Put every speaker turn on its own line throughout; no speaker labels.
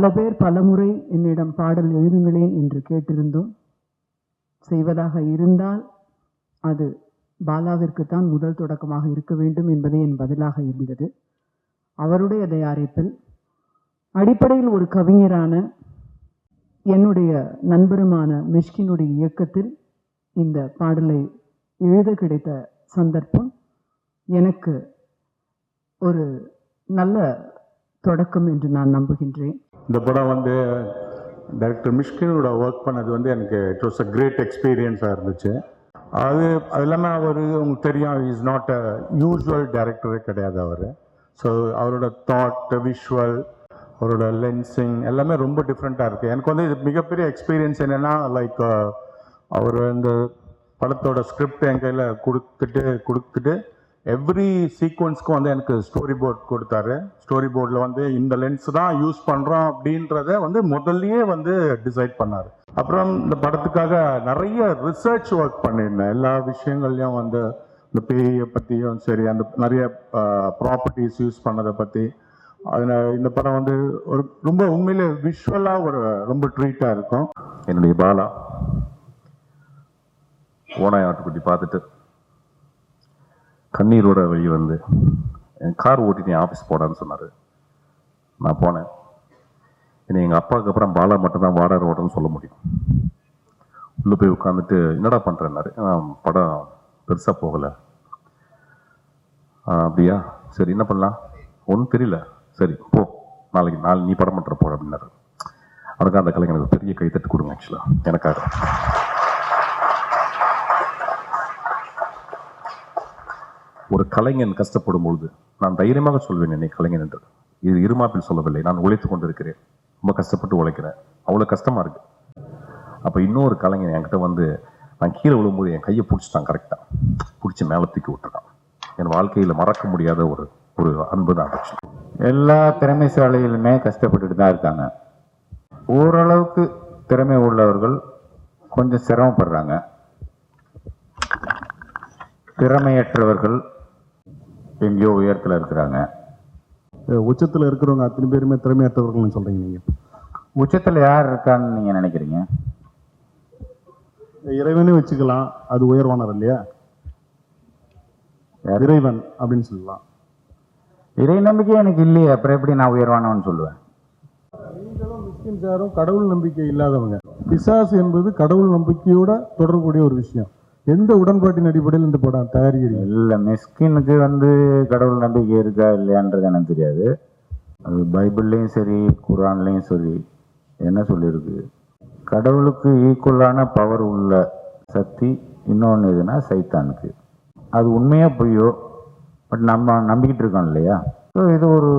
பல பேர் பலமுறை என்னிடம் பாடல் எழுதுங்களேன் என்று கேட்டிருந்தோம். செய்வதாக இருந்தால் அது பாலாவிற்குத்தான் முதல் தொடக்கமாக இருக்க வேண்டும் என்பதே என் பதிலாக இருந்தது. அவருடைய தயாரிப்பில் அடிப்படையில் ஒரு கவிஞரான என்னுடைய நண்பருமான மிஷ்கினுடைய இயக்கத்தில் இந்த பாடலை எழுத கிடைத்த சந்தர்ப்பம் எனக்கு ஒரு நல்ல தொடக்கம் என்று நான் நம்புகின்றேன்.
இந்த படம் வந்து டைரக்டர் மிஷ்கினோட ஒர்க் பண்ணது வந்து எனக்கு இட் வாஸ் அ கிரேட் எக்ஸ்பீரியன்ஸாக இருந்துச்சு. அது அது இல்லாமல் அவர் உங்களுக்கு தெரியும் இஸ் நாட் அ யூஸ்வல் டைரக்டரே கிடையாது அவர். ஸோ அவரோட தாட் விஷுவல் அவரோட லென்சிங் எல்லாமே ரொம்ப டிஃப்ரெண்ட்டாக இருக்குது எனக்கு வந்து இது மிகப்பெரிய எக்ஸ்பீரியன்ஸ் என்னென்னா லைக் அவர் இந்த படத்தோட ஸ்கிரிப்ட் என் கையில் கொடுத்துட்டு கொடுத்துட்டு எவ்ரி சீக்வன்ஸ்க்கும் வந்து எனக்கு ஸ்டோரி போர்ட் கொடுத்தாரு. ஸ்டோரி போர்டில் வந்து இந்த லென்ஸ் தான் யூஸ் பண்ணுறோம் அப்படின்றத வந்து முதல்லயே வந்து டிசைட் பண்ணார். அப்புறம் இந்த படத்துக்காக நிறைய ரிசர்ச் ஒர்க் பண்ணியிருந்தேன். எல்லா விஷயங்கள்லையும் வந்து இந்த பேயை பற்றியும் சரி அந்த நிறைய ப்ராப்பர்ட்டிஸ் யூஸ் பண்ணதை பற்றி அதில் இந்த படம் வந்து ஒரு ரொம்ப உண்மையிலே விஷுவலாக ஒரு ரொம்ப ட்ரீட்டாக இருக்கும்.
என்னுடைய பாலா ஓனாய் ஆட்டுக்குட்டி பார்த்துட்டு. கண்ணீரோட வழி வந்து என் கார் ஓட்டிட்டு என் ஆஃபீஸ் போடான்னு சொன்னார். நான் போனேன். என்னை எங்கள் அப்பாவுக்கு அப்புறம் பாலா மட்டும்தான் வாடகை ஓட்டன்னு சொல்ல முடியும். உள்ளே போய் உட்காந்துட்டு என்னடா பண்ணுறேன்னாரு படம் பெருசாக போகலை. அப்படியா? சரி என்ன பண்ணலாம்? ஒன்றும் தெரியல. சரி போ. நாளைக்கு நாள் நீ படம் பண்ணுற போ அப்படின்னாரு. அவனுக்கு அந்த கலைஞனுக்கு பெரிய கைத்தட்டு கொடுங்க ஆக்சுவலாக எனக்காக. ஒரு கலைஞன் கஷ்டப்படும் பொழுது நான் தைரியமாக சொல்வேன் என்னை கலைஞன் என்று. இது இருமாப்பில் சொல்லவில்லை. நான் உழைத்து கொண்டிருக்கிறேன். ரொம்ப கஷ்டப்பட்டு உழைக்கிறேன். அவ்வளோ கஷ்டமா இருக்கு. அப்போ இன்னொரு கலைஞன் என்கிட்ட வந்து நான் கீழே விழும்போது என் கையை பிடிச்சிட்டான் கரெக்டாக பிடிச்சி மேலே தூக்கி விட்டுட்டான். என் வாழ்க்கையில் மறக்க முடியாத ஒரு ஒரு அன்பு தான்
எல்லா திறமைசாலிகளுமே கஷ்டப்பட்டுட்டு தான் இருக்காங்க. ஓரளவுக்கு திறமை உள்ளவர்கள் கொஞ்சம் சிரமப்படுறாங்க. திறமையற்றவர்கள் எங்கேயோ உயரத்தில் இருக்கிறாங்க.
உச்சத்தில் இருக்கிறவங்க அத்தனை பேருமே திறமையற்றவர்கள்னு சொல்கிறீங்க நீங்கள்
உச்சத்தில் யார் இருக்கான்னு நீங்கள் நினைக்கிறீங்க?
இறைவனே வச்சுக்கலாம். அது உயர்வானவர் இல்லையா? இறைவன் அப்படின்னு சொல்லலாம்.
இறை நம்பிக்கை எனக்கு இல்லையே அப்புறம் எப்படி நான் உயர்வானவன்னு சொல்லுவேன்?
முஸ்லிம் சாரும் கடவுள் நம்பிக்கை இல்லாதவங்க. பிசாசு என்பது கடவுள் நம்பிக்கையோட தொடர்புடைய ஒரு விஷயம். எந்த உடன்பாட்டின் அடிப்படையில் இந்த படம் தயாரிக்கிறீங்க
இல்லை மிஸ்கினுக்கு வந்து கடவுள் நம்பிக்கை இருக்கா இல்லையான்றது எனக்கு தெரியாது. அது பைபிள்லேயும் சரி குரான்லேயும் சரி என்ன சொல்லியிருக்கு கடவுளுக்கு ஈக்குவலான பவர் உள்ள சக்தி இன்னொன்று எதுனா சைத்தானுக்கு. அது உண்மையாக பொய்யோ? பட் நம்ம நம்பிக்கிட்டு இருக்கோம் இல்லையா? ஸோ இது ஒரு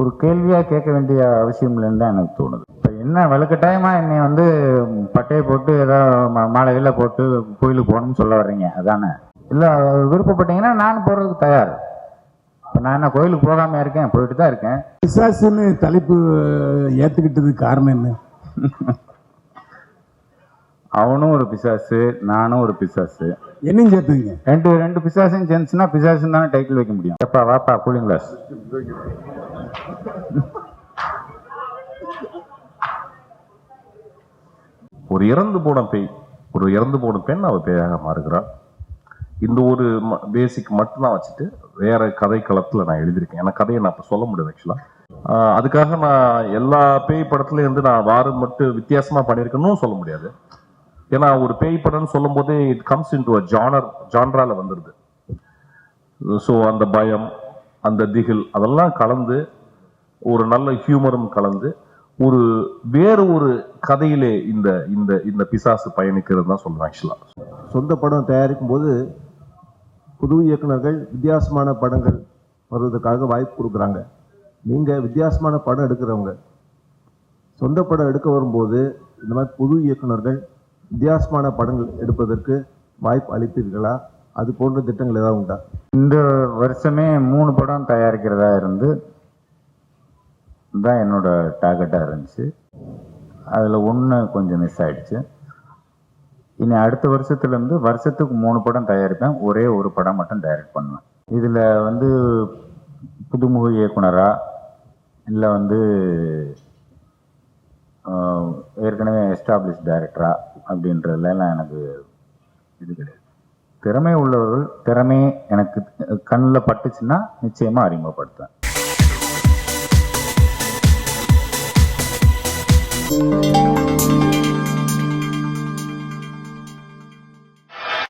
ஒரு கேள்வியாக கேட்க வேண்டிய அவசியம் இல்லைன்னு தான் எனக்கு தோணுது. என்ன வலுக்கட்டாயமாக என்னை வந்து பட்டையை போட்டு ஏதோ மாலையில் போட்டு கோயிலுக்கு போகணும்னு சொல்ல வர்றீங்க அதானே? இல்லை விருப்பப்பட்டீங்கன்னா நான் போகிறதுக்கு தயார். இப்போ நான் என்ன கோயிலுக்கு போகாமல் இருக்கேன் போயிட்டு தான் இருக்கேன்.
பிசாசுன்னு தலைப்பு ஏற்றுக்கிட்டதுக்கு காரணம் என்ன?
அவனும் ஒரு பிசாசு நானும் ஒரு பிசாசு.
என்னையும் சேர்த்துங்க
ரெண்டு ரெண்டு பிசாசும் சேர்ந்துச்சுன்னா பிசாசுன்னு தானே டைட்டில் வைக்க முடியும். எப்பா வாப்பா கூலிங் கிளாஸ்
ஒரு இறந்து போன பேய் ஒரு இறந்து போன பெண் அவள் பேயாக மாறுகிறாள். இந்த ஒரு பேசிக் மட்டும்தான் வச்சுட்டு வேற கதை களத்தில் நான் எழுதியிருக்கேன். ஏன்னா கதையை நான் இப்போ சொல்ல முடியாது ஆக்சுவலாக அதுக்காக நான் எல்லா பேய் படத்துலேயும் இருந்து நான் வாரம் மட்டும் வித்தியாசமாக பண்ணியிருக்கேன்னு சொல்ல முடியாது. ஏன்னா ஒரு பேய் படம்னு சொல்லும் போதே it comes into genre ஜான்ரால வந்துடுது ஸோ அந்த பயம் அந்த திகில் அதெல்லாம் கலந்து ஒரு நல்ல ஹியூமரும் கலந்து ஒரு வேறு ஒரு கதையிலே இந்த இந்த இந்த பிசாசு பயணிக்கிறது தான் சொல்லுவேன் ஆக்சுவலா
சொந்த படம் தயாரிக்கும் போது புது இயக்குனர்கள் வித்தியாசமான படங்கள் வருவதற்காக வாய்ப்பு கொடுக்குறாங்க. நீங்கள் வித்தியாசமான படம் எடுக்கிறவங்க சொந்த படம் எடுக்க வரும்போது இந்த மாதிரி புது இயக்குனர்கள் வித்தியாசமான படங்கள் எடுப்பதற்கு வாய்ப்பு அளிப்பீர்களா? அது போன்ற திட்டங்கள் ஏதாவது உண்டா?
இந்த வருஷமே மூணு படம் தயாரிக்கிறதா இருந்து தான் என்னோட டார்கெட்டாக இருந்துச்சு. அதில் ஒன்று கொஞ்சம் மிஸ் ஆகிடுச்சு இனி அடுத்த வருஷத்துலேருந்து வருஷத்துக்கு மூணு படம் தயாரிப்பேன். ஒரே ஒரு படம் மட்டும் டைரக்ட் பண்ணுவேன். இதில் வந்து புதுமுக இயக்குனரா? இல்லை வந்து ஏற்கனவே எஸ்டாப்ளிஷ் டைரக்டரா அப்படின்றதுலாம் எனக்கு இது கிடையாது. திறமை உள்ளவர்கள் திறமை எனக்கு கண்ணில் பட்டுச்சுன்னா நிச்சயமாக அறிமுகப்படுத்துவேன்.
Música